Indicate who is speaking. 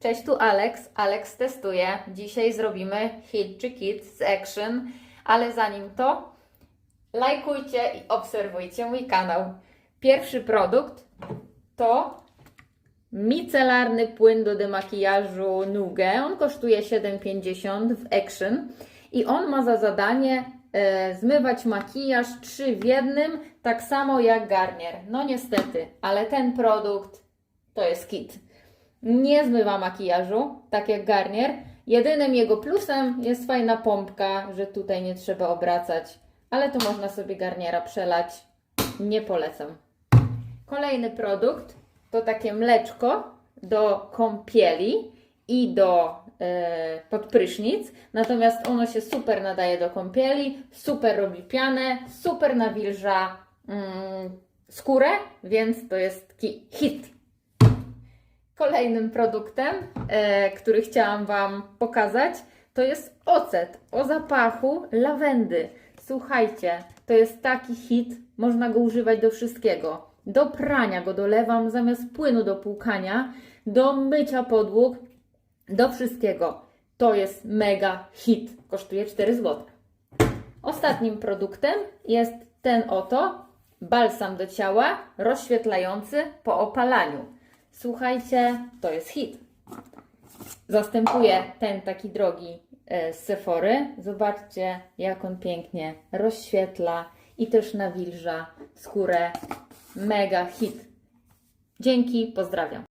Speaker 1: Cześć, tu Alex. Alex testuje. Dzisiaj zrobimy hit czy kit z action, ale zanim to, lajkujcie i obserwujcie mój kanał. Pierwszy produkt to micelarny płyn do demakijażu Nuge. On kosztuje 7,50 w action i on ma za zadanie e, zmywać makijaż 3 w jednym, tak samo jak Garnier. No niestety, ale ten produkt to jest kit nie zmywa makijażu, tak jak Garnier. Jedynym jego plusem jest fajna pompka, że tutaj nie trzeba obracać, ale to można sobie Garniera przelać. Nie polecam. Kolejny produkt to takie mleczko do kąpieli i do e, pod prysznic. Natomiast ono się super nadaje do kąpieli, super robi pianę, super nawilża mm, skórę, więc to jest hit. Kolejnym produktem, e, który chciałam Wam pokazać, to jest ocet o zapachu lawendy. Słuchajcie, to jest taki hit, można go używać do wszystkiego. Do prania go dolewam zamiast płynu do płukania, do mycia podłóg, do wszystkiego. To jest mega hit. Kosztuje 4 zł. Ostatnim produktem jest ten oto balsam do ciała rozświetlający po opalaniu. Słuchajcie, to jest hit. Zastępuje ten taki drogi e, z Sephory. Zobaczcie, jak on pięknie rozświetla i też nawilża skórę. Mega hit. Dzięki, pozdrawiam.